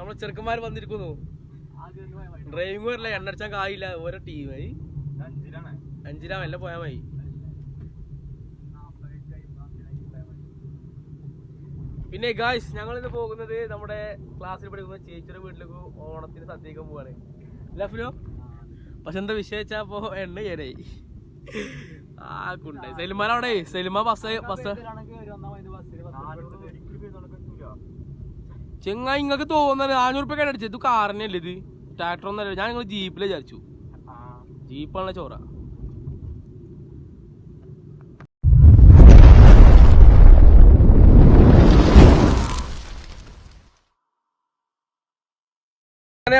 നമ്മളെ ചെറുക്കന്മാർ വന്നിരിക്കുന്നു. ഡ്രൈവിംഗ് വരില്ല എണ്ണടിച്ചാൽ കായില്ല. ഓരോ ടീമായി അഞ്ചിലാണ്. എല്ലാം പോയാ മതി. പിന്നെ ഗായ്സ് ഞങ്ങൾ ഇന്ന് പോകുന്നത് നമ്മുടെ ക്ലാസ്സിൽ പഠിക്കുന്ന ചേച്ചിയുടെ വീട്ടിലേക്ക് ഓണത്തിന് സദ്യക്കാൻ പോവാണ്. ലഫ്ലോ പക്ഷെ എന്താ വിഷയം വെച്ചാ അപ്പൊ എണ്ണ ചേരായി ആ കുണ്ടായി. സെലിമാനവിടെ സെലിമ ബസ് ബസ് ചെങ്ങായി ഇങ്ങക്ക് തോന്നുന്നത് നാനൂറ് റുപ്യ അടിച്ചത് ഇത് കാറിനല്ലേ ഇത്? ട്രാക്ടർ ഒന്നല്ല ഞാൻ നിങ്ങൾ ജീപ്പിലെ വിചാരിച്ചു. ജീപ്പാണല്ലോ ചോറ.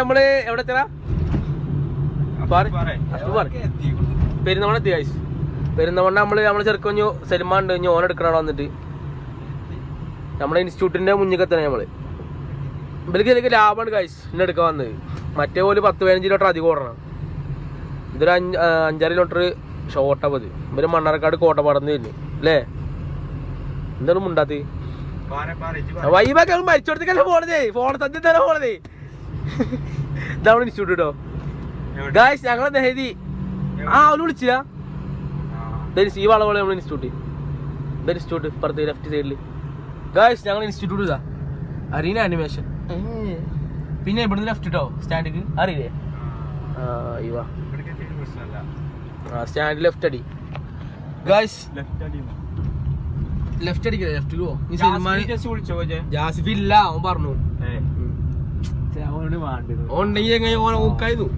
നമ്മൾ എവിടെ പെരുന്നമണ എത്തി ഗൈസ് പെരുന്നമണ്ണ നമ്മൾ നമ്മളെ ചെറുക്കഞ്ഞു സൽമാൻ ഉണ്ട് ഓൻ എടുക്കണോ വന്നിട്ട്. നമ്മുടെ ഇൻസ്റ്റിറ്റ്യൂട്ടിന്റെ മുന്നിൽ എത്തണേ നമ്മൾ. ഇവർക്ക് ഇതിലേക്ക് ലാഭമാണ് കഴിച്ച് എന്നെ എടുക്കാൻ വന്നത്. മറ്റേ പോലെ പത്ത് പതിനഞ്ച് ലിറ്റർ അധികം ഓടണം. ഇതൊരു അഞ്ച് അഞ്ചര ലിറ്റർ ഷോർട്ടാ പതി ഇവർ. മണ്ണാർക്കാട് കോട്ടപ്പാടന്ന് വരുന്നു അല്ലേ എന്താണ് മുണ്ടാത്തി? വൈബൊക്കെ മരിച്ചോടത്തേക്കല്ലേ പോണതേ. ഫോൺ സദ്യ തന്നെ പോണതേ. ഇതാണ് ഇൻസ്റ്റിറ്റ്യൂട്ട് ഗായ്സ് ഞങ്ങളെ നെഹദി ആ അവന് വിളിച്ചില്ല. ദരിസ് ഈ വളവളെ നമ്മൾ ഇൻസ്റ്റിറ്റ്യൂട്ട് ഇതൊരു ഇൻസ്റ്റിറ്റ്യൂട്ട് ഇപ്പുറത്ത് ലെഫ്റ്റ് സൈഡിൽ ഗായ്സ് ഞങ്ങൾ ഇൻസ്റ്റിറ്റ്യൂട്ട് ഇതാ. അരീന അനിമേഷൻ പിന്നെ ഇവിടുന്ന് ലെഫ്റ്റ് കേട്ടോ സ്റ്റാൻഡിക്ക് അറിയില്ലേ? സ്റ്റാൻഡ് ലെഫ്റ്റ് അടി. ഗായ്സ് ലെഫ്റ്റ് അടിക്കില്ല ലെഫ്റ്റ് പോവോ സിനിമ ജാസിഫ് ഇല്ല അവൻ പറഞ്ഞു. ഉണ്ടെങ്കിൽ എങ്ങനെ ഓനെ ഊക്കായിരുന്നു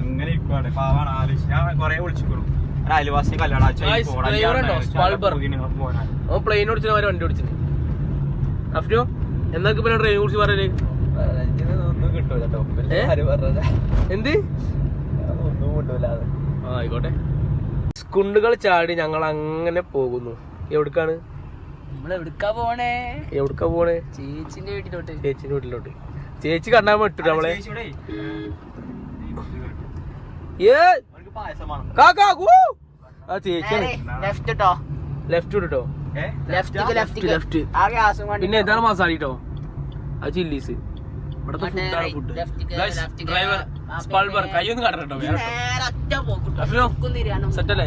അങ്ങനെ അയൽവാസി. പ്ലെയിൻ ഓടിച്ചു വണ്ടി ഓടിച്ചു അഫ്റ്റോ എന്നൊക്കെ പിന്നെ കുറിച്ച് പറയൽ കിട്ടൂല കേട്ടോ ഏ? ആര് പറഞ്ഞത്? എന്ത്? ഒന്നും കിട്ടൂല. ആയിക്കോട്ടെ. കുണ്ടുകൾ ചാടി ഞങ്ങൾ അങ്ങനെ പോകുന്നു. എവിടക്കാണ്? നമ്മളെവിടുക്കാ പോണേ? എവിടേക്കാ പോണേ? ചേച്ചിന്റെ വീട്ടിലോട്ട്. ചേച്ചിന്റെ വീട്ടിലോട്ട്. ചേച്ചി കണ്ടാൽ വിട്ടു നമ്മളെ. ഏ? പായസമാണ് കാക്കാ കൂ. ആ ചേച്ചിയാണ്. ലെഫ്റ്റ് ലെഫ്റ്റ് ലെഫ്റ്റ് ലെഫ്റ്റ് പിന്നെ ഇതാണ് മസാല കേട്ടോ അത് ചില്ലീസ് ഇവിടുത്തെ മറ്റേ ഫുഡാണ് ഫുഡ്. ഡ്രൈവർ സ്പൾബർ സെറ്റല്ലേ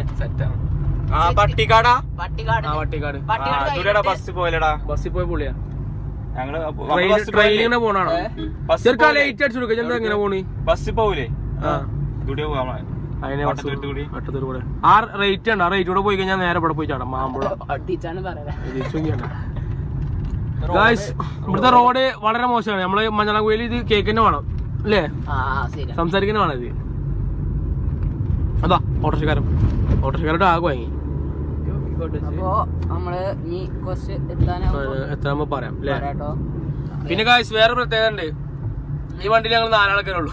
ആ പട്ടിക്കാടാ? പട്ടിക്കാട്. ആ പട്ടിക്കാട്. ദൂരെടാ കഴിഞ്ഞിട്ട് ബസ് പോയലടാ ബസ്സിൽ പോയ പുള്ളിയാ. ഞങ്ങൾ ട്രെയിനിങ്ങനെ പോണാണോ ബസ് ചെറുക്കാ ലേറ്റ് അടിച്ചു കൊടുക്കുക എന്താ എങ്ങനെ പോണി? ബസ്സിൽ പോവൂലേ? ആ. ദൂരെ പോവാ റേറ്റ് ഉണ്ട് ആ റേറ്റ് കൂടെ പോയി കഴിഞ്ഞാൽ നേരെ ഇവിടെ പോയി ചാടാം മാമ്പുഴ. ഗായ്സ് ഇവിടുത്തെ റോഡ് വളരെ മോശമാണ്. നമ്മൾ മഞ്ഞളാങ്കുയിൽ ഇത് കേക്ക് തന്നെ വേണം. അല്ലേ? സംസാരിക്കുന്ന വേണം ഇത്. അതാ ഓട്ടോറിക്ഷക്കാരൻ. ഓട്ടോറിക്ഷക്കാരോട് ആകെ വാങ്ങി. എത്താകുമ്പോ പറയാം അല്ലേ? പിന്നെ ഗായ്സ് വേറെ പ്രത്യേകത ഉണ്ട്. ഈ വണ്ടിയിൽ ഞങ്ങൾ നാലാൾക്കാരേ ഉള്ളൂ.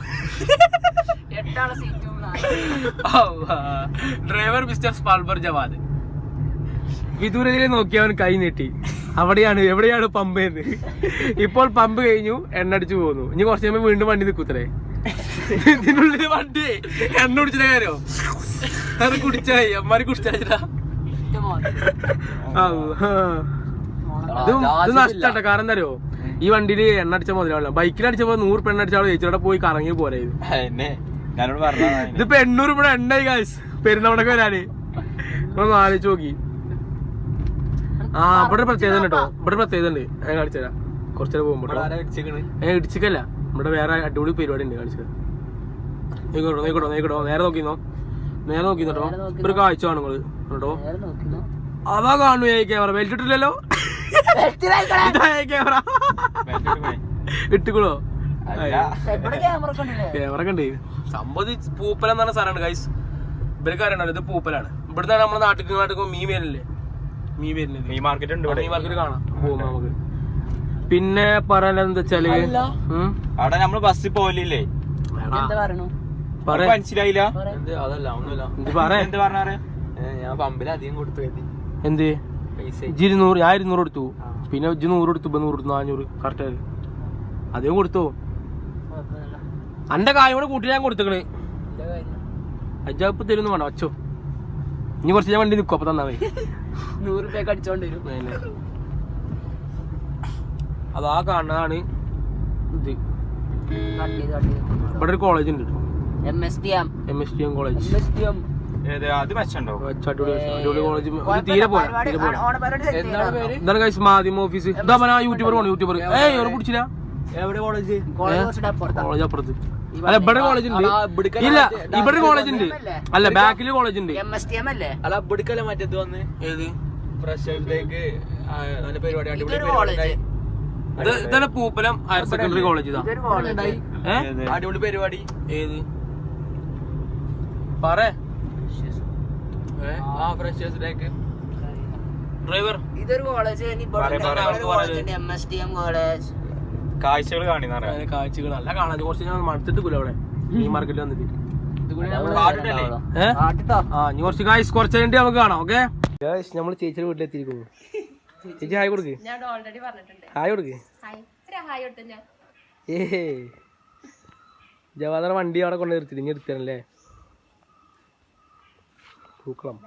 ഡ്രൈവർ മിസ്റ്റർ സ്പാൽബർ ജവാദ്. വിദൂരതിലെ നോക്കി അവൻ കൈ നീട്ടി. അവിടെയാണ് എവിടെയാണ് പമ്പ് എന്ന്. ഇപ്പോൾ പമ്പ് കഴിഞ്ഞു എണ്ണടിച്ചു പോകുന്നു ഇനി കുറച്ച് കഴിയുമ്പോൾ വീണ്ടും വണ്ടി നിൽക്കൂത്രേ. ഇതിനുള്ളിൽ വണ്ടി. എണ്ണ കുടിച്ചിട്ട കാര്യോ? അത് കുടിച്ചായി. അമ്മാരി കുടിച്ചാ ഇത് നഷ്ടാട്ടോ. കാരണം എന്താ അറിയോ ഈ വണ്ടിയിൽ എണ്ണ അടിച്ച മുതലാവില്ല ബൈക്കിൽ അടിച്ചപ്പോ നൂറ് പെണ്ണ അടിച്ചാൽ ചേച്ചിയുടെ പോയി കറങ്ങി പോലെ ഇത്. ഇതിപ്പോ എണ്ണൂറ് ഇവിടെ എണ്ണായി കാശ് പെരുന്നവണക്ക് വരാന്. ഒന്ന് ആലോചിച്ച് നോക്കി. ആ ഇവിടെ പ്രത്യേകത കേട്ടോ ഇവിടെ പ്രത്യേകത ഉണ്ട്. ഞാൻ കാണിച്ചുതരാം കുറച്ചു നേരം പോകുമ്പോൾ ഞാൻ ഇടിച്ചിക്കല്ല. ഇവിടെ വേറെ അടിപൊളി പരിപാടി ഉണ്ട് കാണിച്ചത് നോക്കിക്കോട്ടോ നോക്കിക്കോട്ടോ നോക്കിക്കോട്ടോ. നേരെ നോക്കിന്നോ? നേരെ നോക്കിന്നോ കേട്ടോ ഒരു കാഴ്ച കാണും നിങ്ങൾ കേട്ടോ അതാ കാണു ഏ ക്യാമറ ഇതാ ക്യാമറ ഇട്ടുകളോ ക്യാമറ കണ്ടില്ലേ ക്യാമറ കണ്ടേ സംഭവം പൂപ്പലം എന്ന് പറഞ്ഞ ഗൈസ് ഇവർക്ക് അറിയണല്ലോ ഇത് പൂപ്പലാണ്. ഇവിടുന്ന് നമ്മുടെ നാട്ടിൽ നാട്ടിൽ മീൻ വരില്ലേ മീൻ വരുന്നത്. മീൻ മാർക്കറ്റ് ഉണ്ട് ഇവിടെ. മീൻ മാർക്കറ്റ് കാണാം. പോകുമ്പോ നമുക്ക്. പിന്നെ പറയാനെന്താ വെച്ചാൽ? ഉം? അവിടെ നമ്മൾ ബസ്സിൽ പോലില്ലേ. എന്താ മനസ്സിലായില്ല? അതല്ല ഒന്നുമില്ല. ഇത് പറ എന്ത് പറഞ്ഞാറ്? ഞാൻ പമ്പിൽ അധികം കൊടുത്തു എന്ത്? ഇരുന്നൂറ് ഞാൻ ഇരുന്നൂറ് കൊടുത്തു. പിന്നെ ഇജ്ജ് നൂറ് കൊടുത്തു ഇപ്പൊ നൂറ് നാനൂറ്. കറക്റ്റ് അധികം കൊടുത്തു. അന്റെ കായം കൂടെ കൂട്ടി ഞാൻ കൊടുത്തേക്കണ്. എന്താ? അജ്ജാപ്പ് തരുന്നു വേണം അച്ഛോ ഇനി കുറച്ച് ഞാൻ വണ്ടി നിൽക്കും അപ്പൊ തന്നാ മതി. നൂറ് രൂപയൊക്കെ അടിച്ചോണ്ട് വരും. മേലെ. അതാ കാണുന്നതാണ് ഇത്. ഇവിടെ ഒരു കോളേജ് ഉണ്ട് M S T M M S T M college M S T M YouTuber YouTuber ഏയ് ഇവരെ പിടിച്ചില്ല. കോളേജ് അപ്പുറത്ത്. അല്ല ഇവിടെ കോളേജ് ഉണ്ട്. ഇല്ല ഇവിടെ കോളേജ് ഉണ്ട്. അല്ല? ബാക്കിൽ കോളേജ് ഉണ്ട്. എം എസ് ടി എം അല്ലേ? അല്ല ഇവിടെ മറ്റേത് വന്ന്? ഏത്? ഫ്രഷേഴ്സിലേക്ക് നല്ല പരിപാടി അടിപൊളി പരിപാടി. ഇതാണ് പൂപ്പലം ഹയർ സെക്കൻഡറി കോളേജ് ഇതാ? അടിപൊളി പരിപാടി. ഏത്? പറ. ആ. ഫ്രഷേഴ്സ് ഡേക്ക് ഡ്രൈവർ ഇതൊരു college M S T M college കാഴ്ചകൾ കാണിന്ന് പറയാം. അതിന് കാഴ്ചകൾ. അല്ല കാണാൻ കുറച്ച് ഞാൻ മടുത്തിട്ടില്ല അവിടെ മീൻ മാർക്കറ്റിൽ വന്നിട്ട്. കുറച്ച് കായ്സ് കുറച്ച് കഴിഞ്ഞിട്ട് നമുക്ക് കാണാം ഓക്കെ നമ്മൾ ചേച്ചിയുടെ വീട്ടിലെത്തിയിരിക്കുന്നു. ചേച്ചി ഹായ് കൊടുക്ക്. ഞാൻ ഓൾറെഡി പറഞ്ഞിട്ടുണ്ട്. ഹായ് കൊടുക്ക്. ഏ. ജവാദറ വണ്ടി അവിടെ കൊണ്ട് നിർത്തി. ഇനി എടുത്തല്ലേ പൂക്കളം.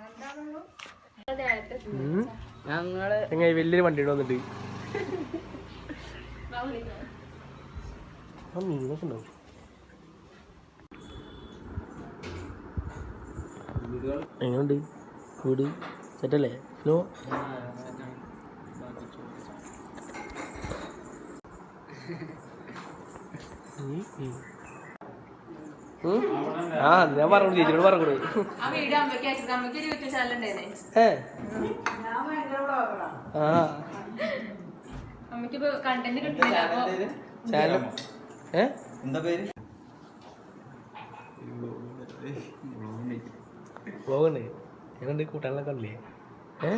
ഞങ്ങൾ വലിയൊരു വണ്ടി വന്നിട്ട്? ആ മീനൊക്കെ ഉണ്ടാവും എങ്ങനെയുണ്ട് വീട് സെറ്റല്ലേ ഹലോ ആ ഞാൻ പറഞ്ഞു ചേച്ചിയോട് പറഞ്ഞു ഏ? ആ. അമ്മയ്ക്ക് കണ്ടന്റ് കിട്ടുന്നില്ല എന്താ പേര്? കൂട്ടാനൊക്കെ ഉണ്ടല്ലേ ഏ?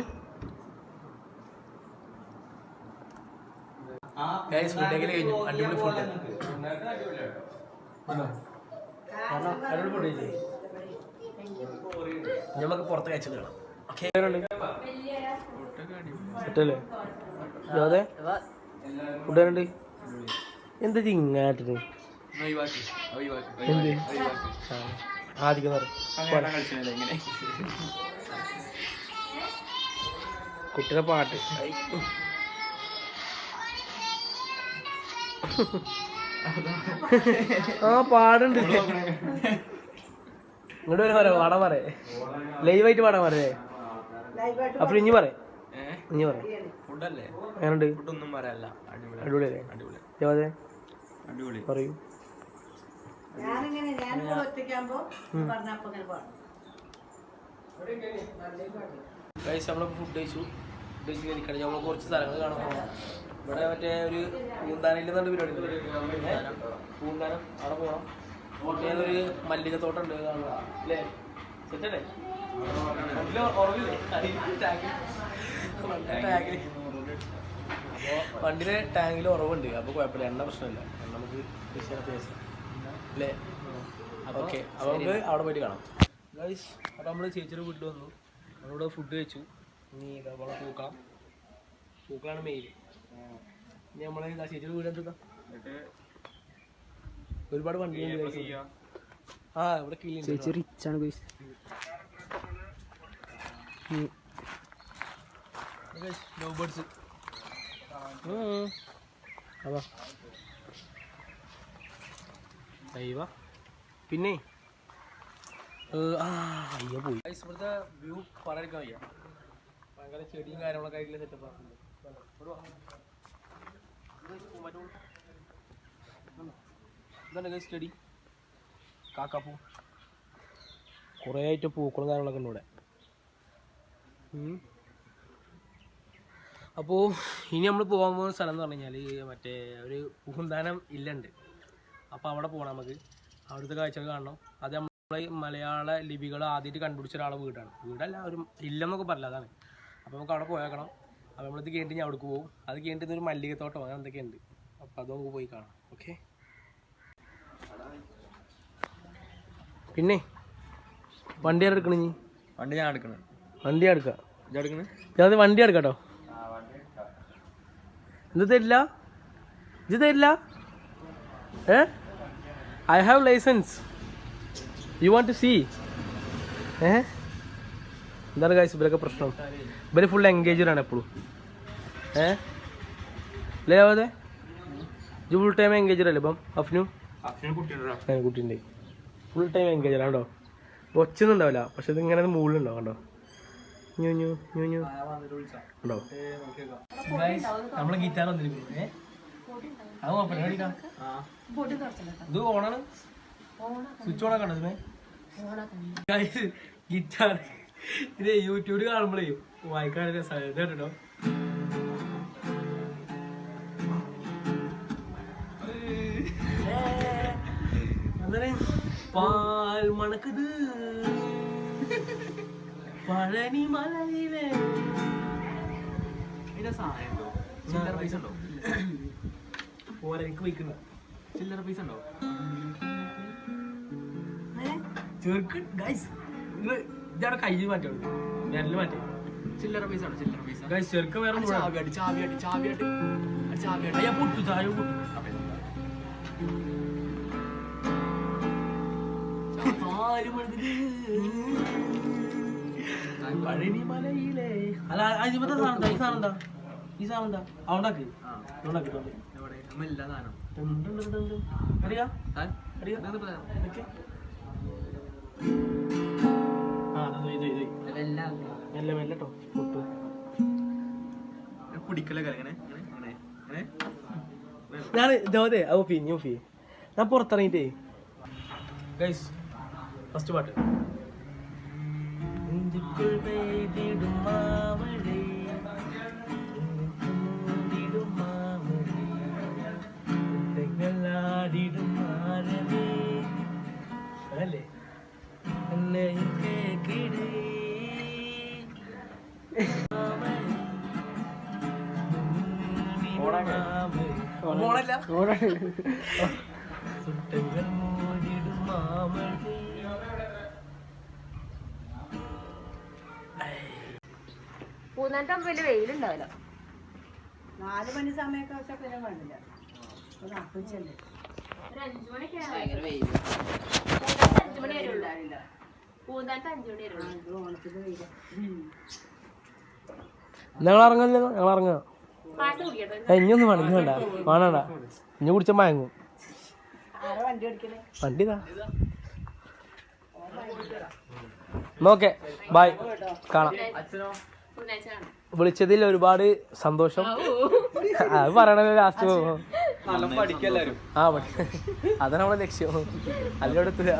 ഗൈസ് ഫുഡ് ഒക്കെ കഴിഞ്ഞു. അടിപൊളി ഫുഡ് അടിപൊളി ഫുഡ് കഴിച്ചേ നമുക്ക് പുറത്ത് കഴിച്ചത് കാണാം. ഓക്കെ സെറ്റല്ലേ അതെ ഉണ്ട് എന്താ എന്ത്? ആദ്യം കുട്ടിയുടെ പാട്ട്. ആ പാടുണ്ട്. ഇങ്ങോട്ട് വരെ പറയാം പാടാൻ പറയേ ലൈവായിട്ട് പാടാൻ പറയേ അപ്പൊ ഇനി പറ ഇനി പറ ഫുഡല്ലേ? എങ്ങനുണ്ട്? ഫുഡൊന്നും പറയാല്ല. അടിപൊളി. അടിപൊളിയല്ലേ? അടിപൊളി. ദേവാദേ അടിപൊളി. പറയൂ. കഴിച്ച് നമ്മൾ ഫുഡ് കഴിച്ചു. ഫുഡ് കഴിച്ച് കഴിക്കണം നമ്മൾ കുറച്ച് സ്ഥലങ്ങൾ കാണാൻ പോകണം ഇവിടെ മറ്റേ ഒരു പൂന്താനയിൽ നിന്നുണ്ട് പരിപാടി? പൂന്താനം. അവിടെ പോകണം പിന്നെ ഒരു മല്ലികത്തോട്ടം ഉണ്ട്. കാണുക അല്ലേ? സെറ്റല്ലേ? വണ്ടിയിൽ ടാങ്കിൽ ഉറവുണ്ട് അപ്പോൾ കുഴപ്പമില്ല. എണ്ണ പ്രശ്നമില്ല. നമുക്ക് പേശാം അല്ലേ? ഓക്കെ. അപ്പോൾ നമുക്ക് അവിടെ പോയിട്ട് കാണാം. ഗൈസ് അപ്പോൾ നമ്മൾ ചേച്ചിയുടെ വീട്ടിൽ വന്നു. നമ്മളിവിടെ ഫുഡ് കഴിച്ചു. ഇനി ഇതേപോലെ പൂക്കളം. പൂക്കളാണ് മെയിൻ ഇനി നമ്മളെ ഇതാ ചേച്ചിയുടെ വീട് എന്താ ഒരുപാട് വണ്ടി. ആ ഇവിടെ കിളി ചേച്ചി റിച്ചാണ് ഗൈസ് പിന്നെ? ചെടിയും കാര്യങ്ങളൊക്കെ ആയിട്ടുള്ള സെറ്റപ്പ് സ്റ്റഡി കാക്കാപ്പൂ. കുറേ ആയിട്ട് പൂക്കളും കാര്യങ്ങളൊക്കെ ഉണ്ട് ഇവിടെ. അപ്പോൾ ഇനി നമ്മൾ പോകാൻ പോകുന്ന സ്ഥലം എന്ന് പറഞ്ഞു കഴിഞ്ഞാൽ മറ്റേ ഒരു പൂന്താനം ഇല്ലുണ്ട്. അപ്പോൾ അവിടെ പോകണം നമുക്ക്. അവിടുത്തെ കാഴ്ചകൾ കാണണം. അത് നമ്മളെ മലയാള ലിപികൾ ആദ്യമായിട്ട് കണ്ടുപിടിച്ച ഒരാളെ വീടാണ്. വീടല്ല ഒരു ഇല്ലെന്നൊക്കെ പറയില്ല അതാണ്. അപ്പോൾ നമുക്ക് അവിടെ പോയേക്കണം അപ്പോൾ നമ്മളിത് കഴിഞ്ഞിട്ട് ഞാൻ അവിടേക്ക് പോകും. അത് കഴിഞ്ഞിട്ട് ഒരു മല്ലികത്തോട്ടം അങ്ങനെ എന്തൊക്കെയുണ്ട്. അപ്പോൾ അത് നമുക്ക് പോയി കാണാം. ഓക്കെ? പിന്നെ വണ്ടി ആരെടുക്കണേ വണ്ടി ഞാൻ എടുക്കണേ. വണ്ടി എടുക്കാം. അത് വണ്ടി എടുക്കാട്ടോ എന്ത് തരില്ല? ഇത് തരില്ല? ഏ? I have licence you want to see ഏ? എന്താണ് കാശ് ഇവരൊക്കെ പ്രശ്നം? ഇവർ ഫുൾ എൻഗേജ്ഡ് ആണ് എപ്പോഴും ഏ? അല്ലേ അതെ ഇത് ഫുൾ ടൈം എൻഗേജഡ് അല്ലേ ഇപ്പം. അഫ്നു? കുട്ടിയുണ്ടോ? ഫുൾ ടൈം എൻഗേജഡ് കണ്ടോ ഒച്ചൊന്നും ഉണ്ടാവില്ല. പക്ഷെ ഇതിങ്ങനെ മുകളിലുണ്ടാവും കണ്ടോ? ഉണ്ടോ? നമ്മളെ ഗിറ്റാർ വന്നിരിക്കുന്നു. ഏ? അത് കുഴപ്പമില്ല. കളിക്കാം ഇത് ഓണാണ്? സ്വിച്ച് ഓൺ ആക്കണ്ട ഇതിനെ? ഗിറ്റാർ ഇത് യൂട്യൂബിൽ കാണുമ്പോഴേ വായിക്കാൻ രസമാണ് കേട്ടോ അങ്ങനെ പാൽ മണക്കുത് പഴനി മലയിലെ ഇതിന്റെ സാധനം ഉണ്ടോ ചില്ലറ പൈസ ഉണ്ടോ? ഓരക്ക് വയ്ക്കുന്ന ചില്ലറ പൈസ ഉണ്ടോ? ചെറുക്ക് ഗൈസ് നിങ്ങൾ ഇതാണ് കയ്യിൽ മാറ്റുള്ളൂ വിരൽ മാറ്റി. ചില്ലറ പൈസ ഉണ്ടോ? ചില്ലറ പൈസ. ഗൈസ് ചെറുക്ക വേറെ അടി ചാവിയാട്ടി ചാവിയാട്ടി ചാവിയാട്ടി. അടി ചാവിയാട്ടി. അയ്യാ പൊട്ടു ചായ പൊട്ടു. പഴനി അല്ല അതിപ്പത്തെ സാധനം എന്താ? ഈ സാധനം എന്താ? ഈ എന്താ? അറിയാ അറിയാ മെല്ലെ മെല്ലെ പൊട്ടു. ഞാൻ നീ ഊഫി ഞാൻ പുറത്തിറങ്ങിട്ടേ ഗൈസ് ഫസ്റ്റ് പാട്ട് നെഞ്ചുക്കുൾ പെയ്തിടും മാമഴേ, നെഞ്ചുകൂടിടും മാമഴേ, മുത്തങ്ങളാടിടും മാരമേ. അതല്ലേ എന്നെയും കേക്കിടേ. ഓണല്ല സുട്ടങ്ങൾ മൂടിടും മാമഴേ പൂന്നാട്ടം വലിയ വെയിലുണ്ടാവില്ല. നാല് മണി സമയമൊക്കെ വെച്ചാൽ പിന്നെ വേണ്ടില്ല അപ്പച്ചല്ലേ ഒരു അഞ്ചു മണിയൊക്കെ ഭയങ്കര വെയിൽ അഞ്ചു മണി വരെ അഞ്ചു മണി വരെ ഓണത്തിന് ഞങ്ങൾ ഇറങ്ങല്ലേ? ഞങ്ങൾ ഇറങ്ങുക. ഇനിയൊന്നും വേണം ഇനി വേണ്ട വേണണ്ട. ഇനി കുടിച്ച മയങ്ങും. ആരാ വണ്ടി ഇതാ നോക്കെ ബൈ. കാണാം. വിളിച്ചതിൽ ഒരുപാട് സന്തോഷം. അത് പറയണല്ലോ ലാസ്റ്റ് നല്ല പഠിക്കല്ലാരും ആ അതാണ് നമ്മളെ ലക്ഷ്യം. അതിലൂടെ എത്തുക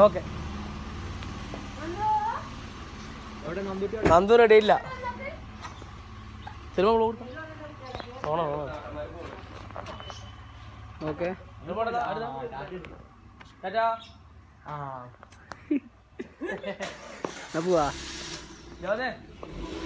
നോക്കെ നന്ദു റെഡി ഇല്ല. സിനിമ ഓണോ ഓണോ? ഓക്കെ. ആ. 안得.